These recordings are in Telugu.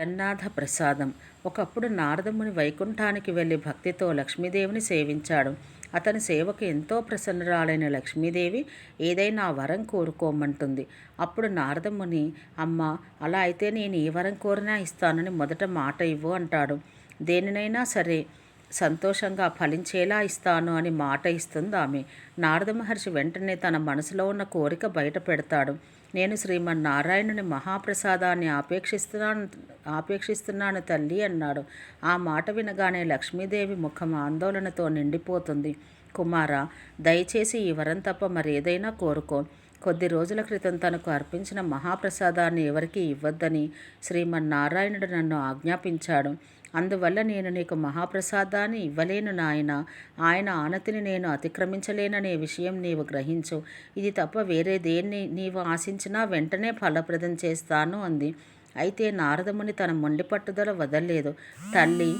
గన్నాథ ప్రసాదం. ఒకప్పుడు నారదముని వైకుంఠానికి వెళ్ళి భక్తితో లక్ష్మీదేవిని సేవించాడు. అతని సేవకు ఎంతో ప్రసన్నరాలైన లక్ష్మీదేవి ఏదైనా వరం కోరుకోమంటుంది. అప్పుడు నారదముని అమ్మ అలా అయితే నేను ఏ వరం కోరినా ఇస్తానని మొదట మాట ఇవ్వు అంటాడు. దేనినైనా సరే సంతోషంగా ఫలించేలా ఇస్తాను అని మాట ఇస్తుంది ఆమె. నారద మహర్షి వెంటనే తన మనసులో ఉన్న కోరిక బయట పెడతాడు. నేను శ్రీమన్నారాయణుని మహాప్రసాదాన్ని ఆపేక్షిస్తున్నాను ఆపేక్షిస్తున్నాను తల్లి అన్నాడు. ఆ మాట వినగానే లక్ష్మీదేవి ముఖం ఆందోళనతో నిండిపోతుంది. కుమార దయచేసి ఈ వరం తప్ప మరేదైనా కోరుకో. కొద్ది రోజుల క్రితం తనకు అర్పించిన మహాప్రసాదాన్ని ఎవరికీ ఇవ్వద్దని శ్రీమన్నారాయణుడు నన్ను ఆజ్ఞాపించాడు. అందువల్ల నేను నీకు మహాప్రసాదాన్ని ఇవ్వలేను నాయన. ఆయన ఆనతిని నేను అతిక్రమించలేననే విషయం నీవు గ్రహించు. ఇది తప్ప వేరే దేన్ని నీవు ఆశించినా వెంటనే ఫలప్రదం చేస్తాను అంది. అయితే నారదముని తన మొండి పట్టుదల వదలలేదు. తల్లి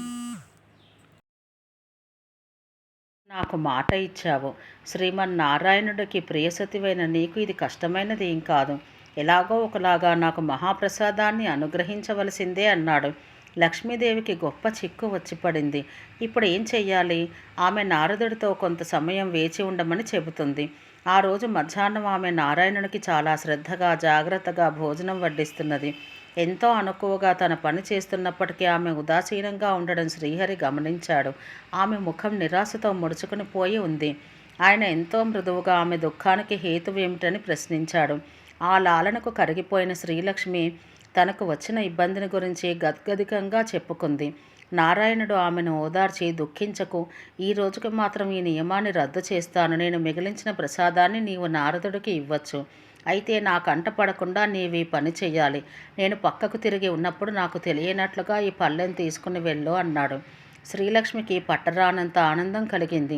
నాకు మాట ఇచ్చావు. శ్రీమన్నారాయణుడికి ప్రియసతివైన నీకు ఇది కష్టమైనది ఏం కాదు. ఎలాగో ఒకలాగా నాకు మహాప్రసాదాన్ని అనుగ్రహించవలసిందే అన్నాడు. లక్ష్మీదేవికి గొప్ప చిక్కు వచ్చి పడింది. ఇప్పుడు ఏం చెయ్యాలి? ఆమె నారదుడితో కొంత సమయం వేచి ఉండమని చెబుతుంది. ఆ రోజు మధ్యాహ్నం ఆమె నారాయణునికి చాలా శ్రద్ధగా జాగ్రత్తగా భోజనం వడ్డిస్తున్నది. ఎంతో అనుకువగా తన పని చేస్తున్నప్పటికీ ఆమె ఉదాసీనంగా ఉండడం శ్రీహరి గమనించాడు. ఆమె ముఖం నిరాశతో ముడుచుకుని పోయి ఉంది. ఆయన ఎంతో మృదువుగా ఆమె దుఃఖానికి హేతువేమిటని ప్రశ్నించాడు. ఆ లాలనకు కరిగిపోయిన శ్రీలక్ష్మి తనకు వచ్చిన ఇబ్బందిని గురించి గద్గదికంగా చెప్పుకుంది. నారాయణుడు ఆమెను ఓదార్చి దుఃఖించకు. ఈ రోజుకి మాత్రం ఈ నియమాన్ని రద్దు చేస్తాను. నేను మిగిలించిన ప్రసాదాన్ని నీవు నారదుడికి ఇవ్వచ్చు. అయితే నా కంట పడకుండా నీవి పని చేయాలి నేను పక్కకు తిరిగి ఉన్నప్పుడు నాకు తెలియనట్లుగా ఈ పళ్ళెను తీసుకుని వెళ్ళు అన్నాడు. శ్రీలక్ష్మికి పట్టరానంత ఆనందం కలిగింది.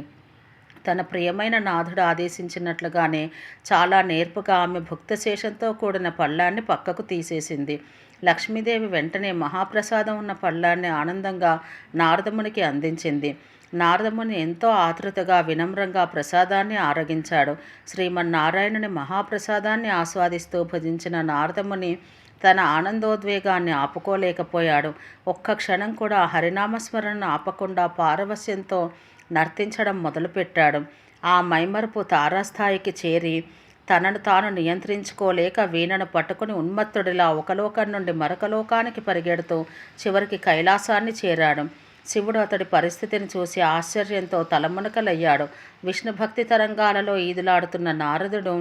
తన ప్రియమైన నాథుడు ఆదేశించినట్లుగానే చాలా నేర్పుగా ఆమె భుక్తశేషంతో కూడిన పళ్ళాన్ని పక్కకు తీసేసింది. లక్ష్మీదేవి వెంటనే మహాప్రసాదం ఉన్న పళ్ళాన్ని ఆనందంగా నారదమునికి అందించింది. నారదముని ఎంతో ఆతృతగా వినమ్రంగా ప్రసాదాన్ని ఆరగించాడు. శ్రీమన్నారాయణుని మహాప్రసాదాన్ని ఆస్వాదిస్తూ భజించిన నారదముని తన ఆనందోద్వేగాన్ని ఆపుకోలేకపోయాడు. ఒక్క క్షణం కూడా హరినామస్మరణను ఆపకుండా పారవస్యంతో నర్తించడం మొదలుపెట్టాడు. ఆ మైమరుపు తారాస్థాయికి చేరి తనను తాను నియంత్రించుకోలేక వీణను పట్టుకుని ఉన్మత్తుడిలా ఒక లోకం నుండి మరొక లోకానికి పరిగెడుతూ చివరికి కైలాసాన్ని చేరాడు. శివుడు అతడి పరిస్థితిని చూసి ఆశ్చర్యంతో తలమునకలయ్యాడు. విష్ణుభక్తి తరంగాలలో ఈదులాడుతున్న నారదుడు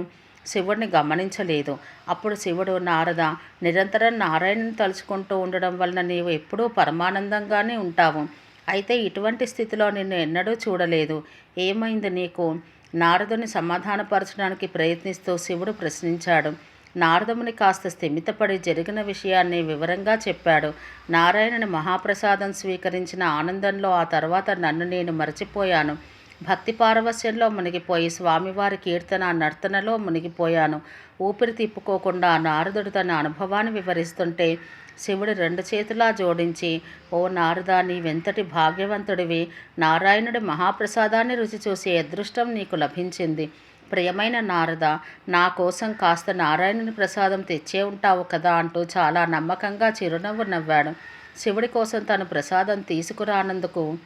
శివుడిని గమనించలేదు. అప్పుడు శివుడు నారద నిరంతరం నారాయణను తలుచుకుంటూ ఉండడం వలన నీవు ఎప్పుడూ పరమానందంగానే ఉంటావు. అయితే ఇటువంటి స్థితిలో నిన్ను ఎన్నడూ చూడలేదు. ఏమైంది నీకు? నారదుని సమాధానపరచడానికి ప్రయత్నిస్తూ శివుడు ప్రశ్నించాడు. నారదముని కాస్త స్థిమితపడి జరిగిన విషయాన్ని వివరంగా చెప్పాడు. నారాయణుని మహాప్రసాదం స్వీకరించిన ఆనందంలో ఆ తర్వాత నన్ను నేను మరచిపోయాను. భక్తి పారవస్యంలో మునిగిపోయి స్వామివారి కీర్తన నర్తనలో మునిగిపోయాను. ఊపిరి తిప్పుకోకుండా నారదుడు తన అనుభవాన్ని వివరిస్తుంటే శివుడు రెండు చేతులా జోడించి ఓ నారదాని వెంతటి భాగ్యవంతుడివి. నారాయణుడి మహాప్రసాదాన్ని రుచి చూసే అదృష్టం నీకు లభించింది. ప్రియమైన నారద నా కోసం కాస్త నారాయణుని ప్రసాదం తెచ్చే ఉంటావు కదా అంటూ చాలా నమ్మకంగా చిరునవ్వు నవ్వాడు. శివుడి కోసం తను ప్రసాదం తీసుకురానందుకు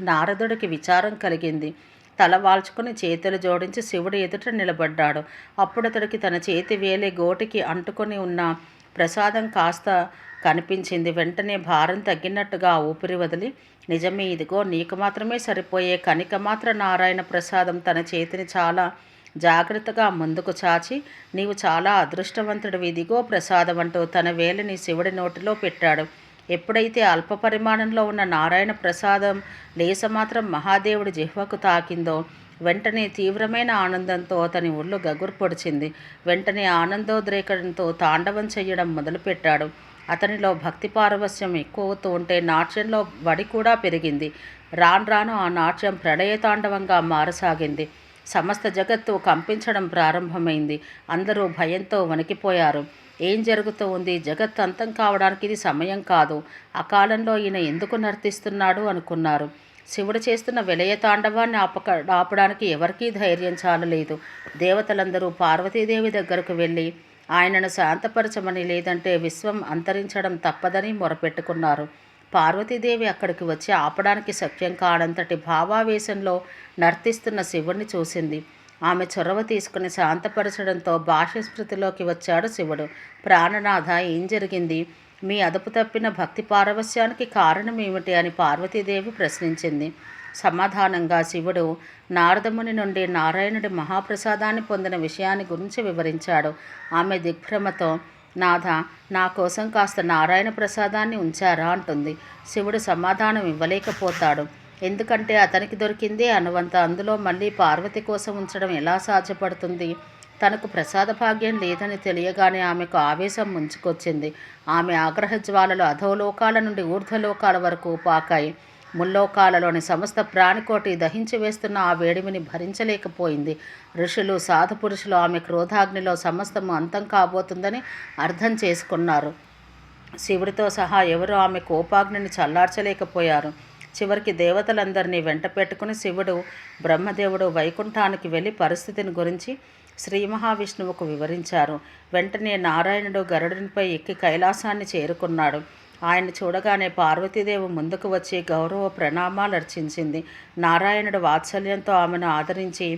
నారదుడికి విచారం కలిగింది. తల వాల్చుకుని చేతులు జోడించి శివుడు ఎదుట నిలబడ్డాడు. అప్పుడు అతడికి తన చేతి వేలే గోటికి అంటుకొని ఉన్న ప్రసాదం కాస్త కనిపించింది. వెంటనే భారం తగ్గినట్టుగా ఊపిరి వదిలి నిజమే ఇదిగో నీకు మాత్రమే సరిపోయే కనిక మాత్ర నారాయణ ప్రసాదం తన చేతిని చాలా జాగ్రత్తగా ముందుకు చాచి నీవు చాలా అదృష్టవంతుడు ఇదిగో ప్రసాదం అంటూ తన వేలిని శివుడి నోటిలో పెట్టాడు. ఎప్పుడైతే అల్ప పరిమాణంలో ఉన్న నారాయణ ప్రసాదం లేసమాత్రం మహాదేవుడి జిహ్వకు తాకిందో వెంటనే తీవ్రమైన ఆనందంతో అతని ఒళ్ళు గగురు పొడిచింది. వెంటనే ఆనందోద్రేకంతో తాండవం చెయ్యడం మొదలుపెట్టాడు. అతనిలో భక్తి పారవస్యం ఎక్కువవుతూ ఉంటే నాట్యంలో వడి కూడా పెరిగింది. రాను రాను ఆ నాట్యం ప్రళయ తాండవంగా మారసాగింది. సమస్త జగత్తు కంపించడం ప్రారంభమైంది. అందరూ భయంతో వణికిపోయారు. ఏం జరుగుతూ ఉంది? జగత్ అంతం కావడానికి ఇది సమయం కాదు. అకాలంలో ఈయన ఎందుకు నర్తిస్తున్నాడు అనుకున్నారు. శివుడు చేస్తున్న విలయ తాండవాన్ని ఆపక ఆపడానికి ఎవరికీ ధైర్యం చాలలేదు. దేవతలందరూ పార్వతీదేవి దగ్గరకు వెళ్ళి ఆయనను శాంతపరచమని లేదంటే విశ్వం అంతరించడం తప్పదని మొరపెట్టుకున్నారు. పార్వతీదేవి అక్కడికి వచ్చి ఆపడానికి శక్యం కానంతటి భావావేశంలో నర్తిస్తున్న శివుణ్ణి చూసింది. ఆమె చొరవ తీసుకుని శాంతపరచడంతో భాష్య స్మృతిలోకి వచ్చాడు శివుడు. ప్రాణనాథ ఏం జరిగింది? మీ అదుపు తప్పిన భక్తి పారవస్యానికి కారణం ఏమిటి అని పార్వతీదేవి ప్రశ్నించింది. సమాధానంగా శివుడు నారదముని నుండి నారాయణుడి మహాప్రసాదాన్ని పొందిన విషయాన్ని గురించి వివరించాడు. ఆమె దిగ్భ్రమతో నాథ నా కోసం కాస్త నారాయణ ప్రసాదాన్ని ఉంచారా అంటుంది. శివుడు సమాధానం ఇవ్వలేకపోతాడు. ఎందుకంటే అతనికి దొరికిందే అనువంత అందులో మళ్ళీ పార్వతి కోసం ఉంచడం ఎలా సాధ్యపడుతుంది? తనకు ప్రసాద భాగ్యం లేదని తెలియగానే ఆమెకు ఆవేశం ముంచుకొచ్చింది. ఆమె ఆగ్రహ జ్వాలలు అధోలోకాల నుండి ఊర్ధ్వలోకాల వరకు పాకాయి. ముల్లోకాలలోని సమస్త ప్రాణికోటి దహించి వేస్తున్న ఆ వేడిమిని భరించలేకపోయింది. ఋషులు సాధుపురుషులు ఆమె క్రోధాగ్నిలో సమస్తము అంతం కాబోతుందని అర్థం చేసుకున్నారు. శివుడితో సహా ఎవరు ఆమె కోపాగ్నిని చల్లార్చలేకపోయారు. చివరికి దేవతలందరినీ వెంట పెట్టుకుని శివుడు బ్రహ్మదేవుడు వైకుంఠానికి వెళ్ళి పరిస్థితిని గురించి శ్రీ మహావిష్ణువుకు వివరించారు. వెంటనే నారాయణుడు గరుడునిపై ఎక్కి కైలాసాన్ని చేరుకున్నాడు. ఆయన చూడగానే పార్వతీదేవి ముందుకు వచ్చి గౌరవ ప్రణామాలు అర్చించింది. నారాయణుడు వాత్సల్యంతో ఆమెను ఆదరించి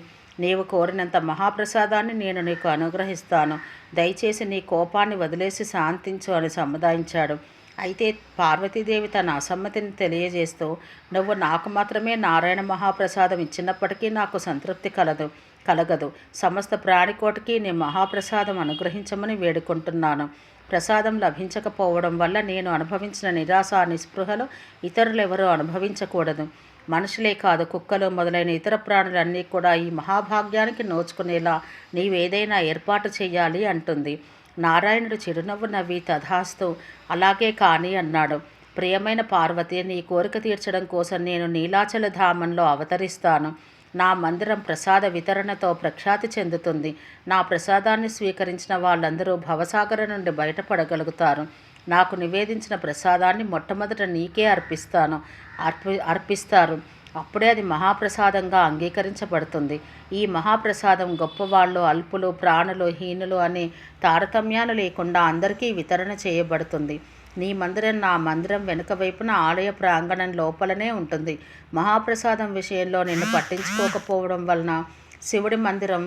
నీవు కోరినంత మహాప్రసాదాన్ని నేను నీకు అనుగ్రహిస్తాను. దయచేసి నీ కోపాన్ని వదిలేసి శాంతించు అని సముదాయించాడు. అయితే పార్వతీదేవి తన అసమ్మతిని తెలియజేస్తూ నువ్వు నాకు మాత్రమే నారాయణ మహాప్రసాదం ఇచ్చినప్పటికీ నాకు సంతృప్తి కలదు కలగదు. సమస్త ప్రాణికోటికి నీ మహాప్రసాదం అనుగ్రహించమని వేడుకుంటున్నాను. ప్రసాదం లభించకపోవడం వల్ల నేను అనుభవించిన నిరాశ నిస్పృహలు ఇతరులు ఎవరూ అనుభవించకూడదు. మనుషులే కాదు కుక్కలు మొదలైన ఇతర ప్రాణులన్నీ కూడా ఈ మహాభాగ్యానికి నోచుకునేలా నీవేదైనా ఏర్పాటు చేయాలి అంటుంది. నారాయణుడు చిరునవ్వు నవ్వి తథాస్తు అలాగే కాని అన్నాడు. ప్రియమైన పార్వతి నీ కోరిక తీర్చడం కోసం నేను నీలాచల ధామంలో అవతరిస్తాను. నా మందిరం ప్రసాద వితరణతో ప్రఖ్యాతి చెందుతుంది. నా ప్రసాదాన్ని స్వీకరించిన వాళ్ళందరూ భవసాగర నుండి బయటపడగలుగుతారు. నాకు నివేదించిన ప్రసాదాన్ని మొట్టమొదట నీకే అర్పిస్తాను. అర్పి అర్పిస్తారు. అప్పుడే అది మహాప్రసాదంగా అంగీకరించబడుతుంది. ఈ మహాప్రసాదం గొప్పవాళ్ళు అల్పులు ప్రాణులు హీనులు అనే తారతమ్యాలు లేకుండా అందరికీ వితరణ చేయబడుతుంది. నీ మందిరం నా మందిరం వెనుక వైపున ఆలయ ప్రాంగణం లోపలనే ఉంటుంది. మహాప్రసాదం విషయంలో నిన్ను పట్టించుకోకపోవడం వలన శివుడి మందిరం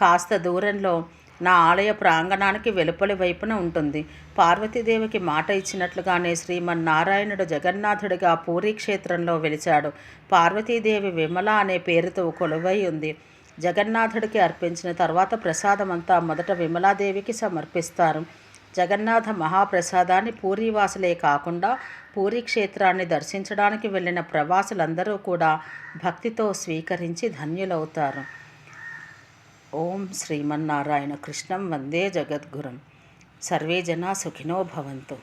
కాస్త దూరంలో నా ఆలయ ప్రాంగణానికి వెలుపలి వైపున ఉంటుంది. పార్వతీదేవికి మాట ఇచ్చినట్లుగానే శ్రీమన్నారాయణుడు జగన్నాథుడిగా పూరీ క్షేత్రంలో వెలిచాడు. పార్వతీదేవి విమల అనే పేరుతో కొలువై ఉంది. జగన్నాథుడికి అర్పించిన తర్వాత ప్రసాదమంతా మొదట విమలాదేవికి సమర్పిస్తారు. జగన్నాథ మహాప్రసాదాన్ని పూరీవాసులే కాకుండా పూరీ క్షేత్రాన్ని దర్శించడానికి వెళ్ళిన ప్రవాసులందరూ కూడా భక్తితో స్వీకరించి ధన్యులవుతారు. ఓం శ్రీమన్నారాయణ కృష్ణం వందే జగద్గురం. సర్వే జనా సుఖినో భవంతు.